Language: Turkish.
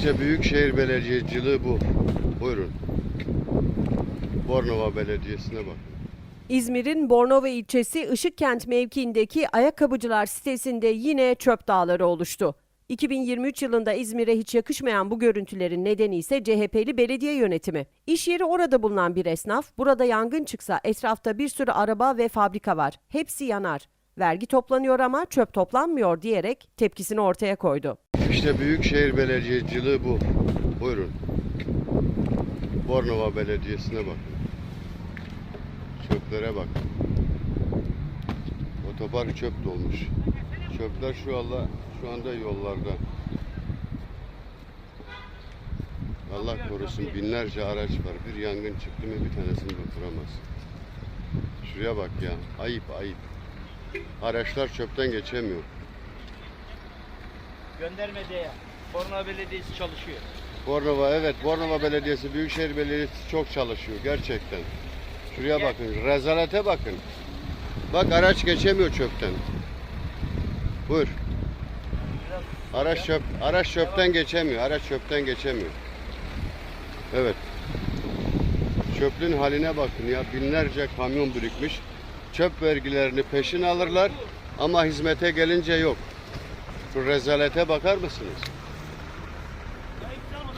İşte Büyükşehir Belediyeciliği bu. Buyurun. Bornova Belediyesi'ne bakın. İzmir'in Bornova ilçesi Işıkkent mevkiindeki ayakkabıcılar sitesinde yine çöp dağları oluştu. 2023 yılında İzmir'e hiç yakışmayan bu görüntülerin nedeni ise CHP'li belediye yönetimi. İş yeri orada bulunan bir esnaf, burada yangın çıksa etrafta bir sürü araba ve fabrika var. Hepsi yanar. Vergi toplanıyor ama çöp toplanmıyor diyerek tepkisini ortaya koydu. İşte Büyükşehir Belediyeciliği bu. Buyurun. Bornova Belediyesi'ne bakın. Çöplere bakın. Otopark çöp dolmuş. Çöpler şu anda şu anda yollarda. Allah korusun binlerce araç var. Bir yangın çıktı mı bir tanesini durduramaz. Şuraya bak ya. Ayıp ayıp. Araçlar çöpten geçemiyor. Gönderme diye. Bornova Belediyesi çalışıyor. Bornova evet Bornova Belediyesi Büyükşehir Belediyesi çok çalışıyor gerçekten. Şuraya Gel. bakın rezalete bakın. Bak araç geçemiyor çöpten. Buyur. Araç çöp araç çöpten geçemiyor. Araç çöpten geçemiyor. Evet. Çöplüğün haline bakın ya binlerce kamyon birikmiş. Çöp vergilerini peşin alırlar ama hizmete gelince yok. Şu rezalete bakar mısınız?